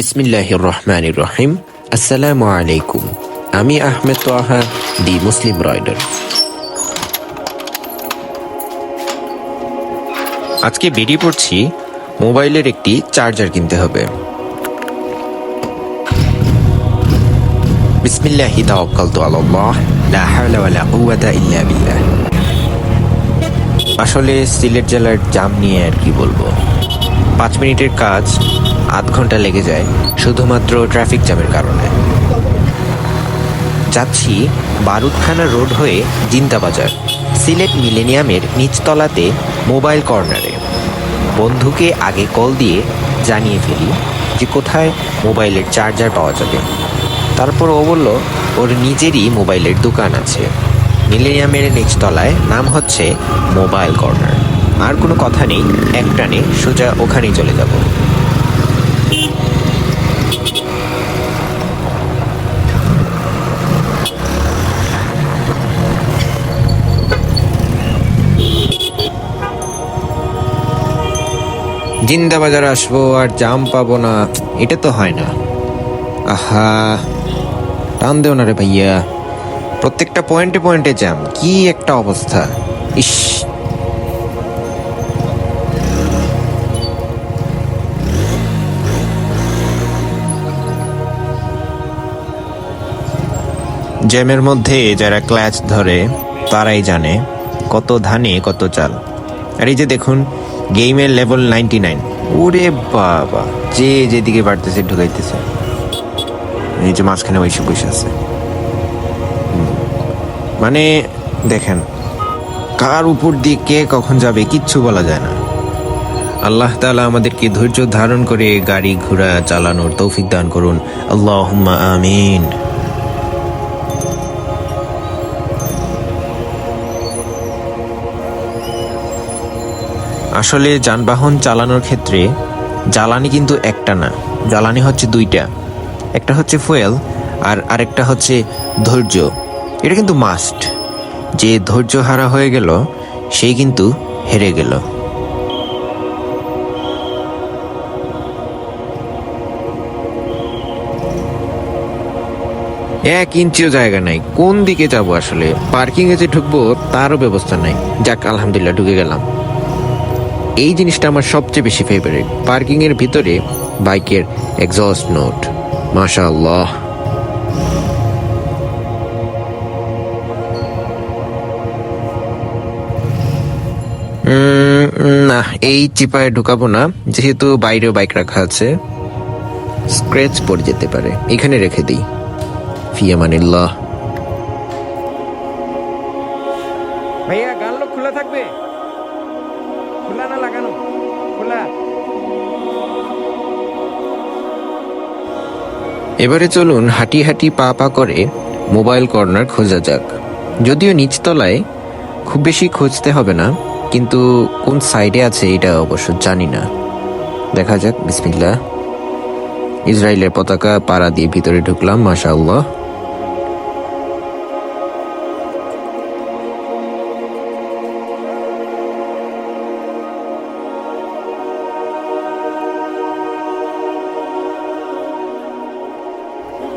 বিসমিল্লাহির রহমানির রহিম আসসালামু আলাইকুম আমি Ahmed Toaha the Muslim rider আজকে বেরিয়ে পড়ছি মোবাইলের একটি চার্জার কিনতে হবে। বিসমিল্লাহি তাওয়াক্কালতু আলাল্লাহ, লা হাওলা ওয়ালা কুওয়াতা ইল্লা বিল্লাহ। আসলে সিলেট জেলার জাম নিয়ে আর কি বলব। পাঁচ মিনিটের কাজ আধ ঘণ্টা লেগে যায়, শুধুমাত্র ট্রাফিক জ্যামের কারণে। যাচ্ছি বারুদখানা রোড হয়ে জিন্তা বাজার, সিলেট মিলেনিয়ামের নিচতলাতে মোবাইল কর্নারে। বন্ধুকে আগে কল দিয়ে জানিয়ে ফেলি যে কোথায় মোবাইলের চার্জার পাওয়া যাবে। তারপর ও বলল, ওর নিজেরই মোবাইলের দোকান আছে। মিলেনিয়ামের নিচতলায় নাম হচ্ছে মোবাইল কর্নার। আর কোনো কথা নেই একটানে সোজা ওখানেই চলে যাব। জিন্দা বাজার আসব আর জাম পাবো না, এটা তো হয় না। আহা, টান দেও না রে ভাইয়া। প্রত্যেকটা পয়েন্টে পয়েন্টে জ্যাম কি একটা অবস্থা। ইস। জ্যামের মধ্যে যারা ক্ল্যাচ ধরে, তারাই জানে কত ধানে কত চাল। আর এই যে দেখুন গেমের লেভেল নাইনটি নাইন ওরে বাবা, যে যেদিকে বাড়তেছে, ঢুকাইতেছে। এই যে মাঝখানে ওইসব বসে আছে। মানে দেখেন, কার উপর দিয়ে কে কখন যাবে কিচ্ছু বলা যায় না। আল্লাহ তালা আমাদেরকে ধৈর্য ধারণ করে গাড়ি ঘোড়া চালানোর তৌফিক দান করুন। আল্লাহ আমিন। আসলে যানবাহন চালানোর ক্ষেত্রে জ্বালানি কিন্তু একটা না। জ্বালানি হচ্ছে দুইটা। একটা হচ্ছে ফুয়েল আর আরেকটা হচ্ছে ধৈর্য। এটা কিন্তু মাস্ট যে ধৈর্য হারা হয়ে গেল সেই কিন্তু হেরে গেল। এক ইঞ্চিও জায়গা নাই। কোন দিকে যাব আসলে? পার্কিং এ যে ঢুকবো, তারও ব্যবস্থা নাই। যাক, আলহামদুলিল্লাহ, ঢুকে গেলাম। এই জিনিসটা আমার সবচেয়ে বেশি ফেভারিট পার্কিং এর ভিতরে বাইকের এক্সস্ট নোট মাশা না, এই চিপায় ঢুকাবো না। যেহেতু বাইরেও বাইক রাখা আছে স্ক্র্যাচ পড়ে যেতে পারে। এখানে রেখে দিই। ফিয়ামানিল্লাহ ভাইয়া গান থাকবে? খোলা না লাগানো। খোলা। এবারে চলুন হাঁটি হাঁটি পা পা করে মোবাইল কর্নার খোঁজা যাক। যদিও নিচতলায় খুব বেশি খুঁজতে হবে না, কিন্তু কোন সাইডে আছে এটা অবশ্য জানি না। দেখা যাক বিসমিল্লা ইসরায়েলের পতাকা পাড়া দিয়ে ভিতরে ঢুকলাম মাশা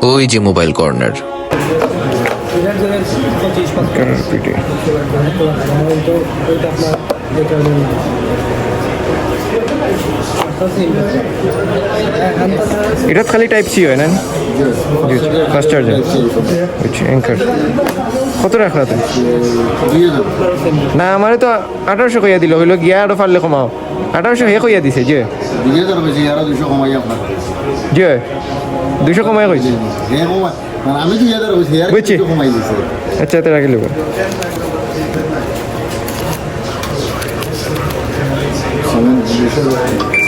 ওই যে মোবাইল কর্নার। এটা খালি টাইপ সি হয় না? ফাস্ট চার্জার অ্যাঙ্কার কত রাখলা তুই? না আমারে তো আঠারোশো কইয়া দিল হইল গিয়া আরও পারলে কমাও। আঠারোশো হে কইয়া দিছে যে আরও দুশো কমাই কইছে। মানে আমি দুই হাজার কমাই দিছে। আচ্ছা তো রাখিল হুম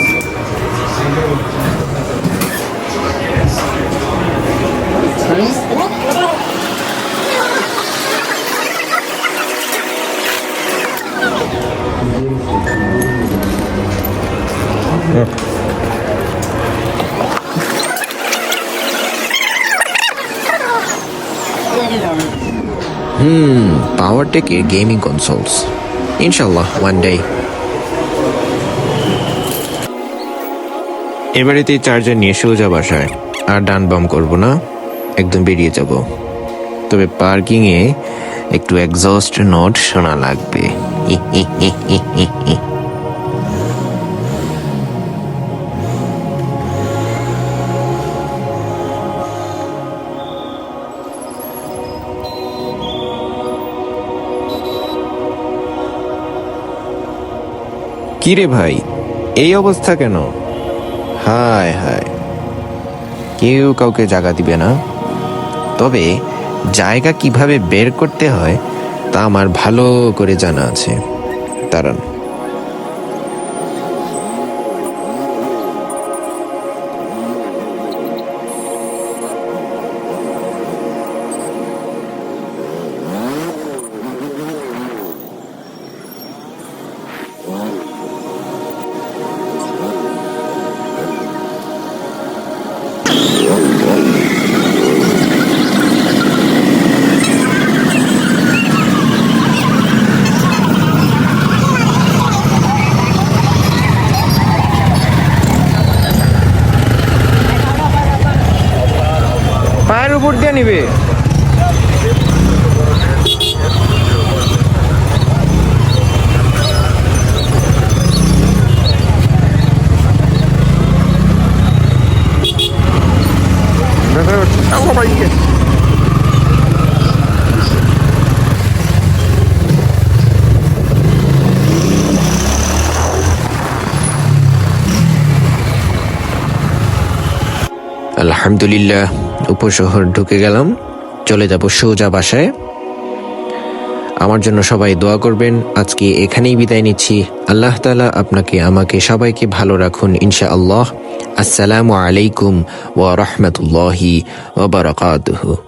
পাওয়ার টেকের গেমিং কনসোলস ইনশাল্লাহ ওয়ান ডে এবারেতেই চার্জার নিয়ে সোজা বাসায়। আর ডান বাম করব না, একদম বেরিয়ে যাব। তবে পার্কিংয়ে একটু এক্সস্ট নোট শোনা লাগবে। কিরে ভাই? এই অবস্থা কেন? হায় হায়। কেউ কাউকে জায়গা দিবে না। তবে জায়গা কীভাবে বের করতে হয় তা আমার ভালো করে জানা আছে। দাঁড়ান। উপর দিয়ে নিবে। আলহামদুলিল্লাহ উপশহর ঢুকে গেলাম। চলে যাব সোজা বাসায়। আমার জন্য সবাই দোয়া করবেন। আজকে এখানেই বিদায় নিচ্ছি। আল্লাহ তালা আপনাকে, আমাকে সবাইকে ভালো রাখুন ইনশা আল্লাহ আসসালামু আলাইকুম ওয়া রহমতুল্লাহি ও বারাকাতুহু।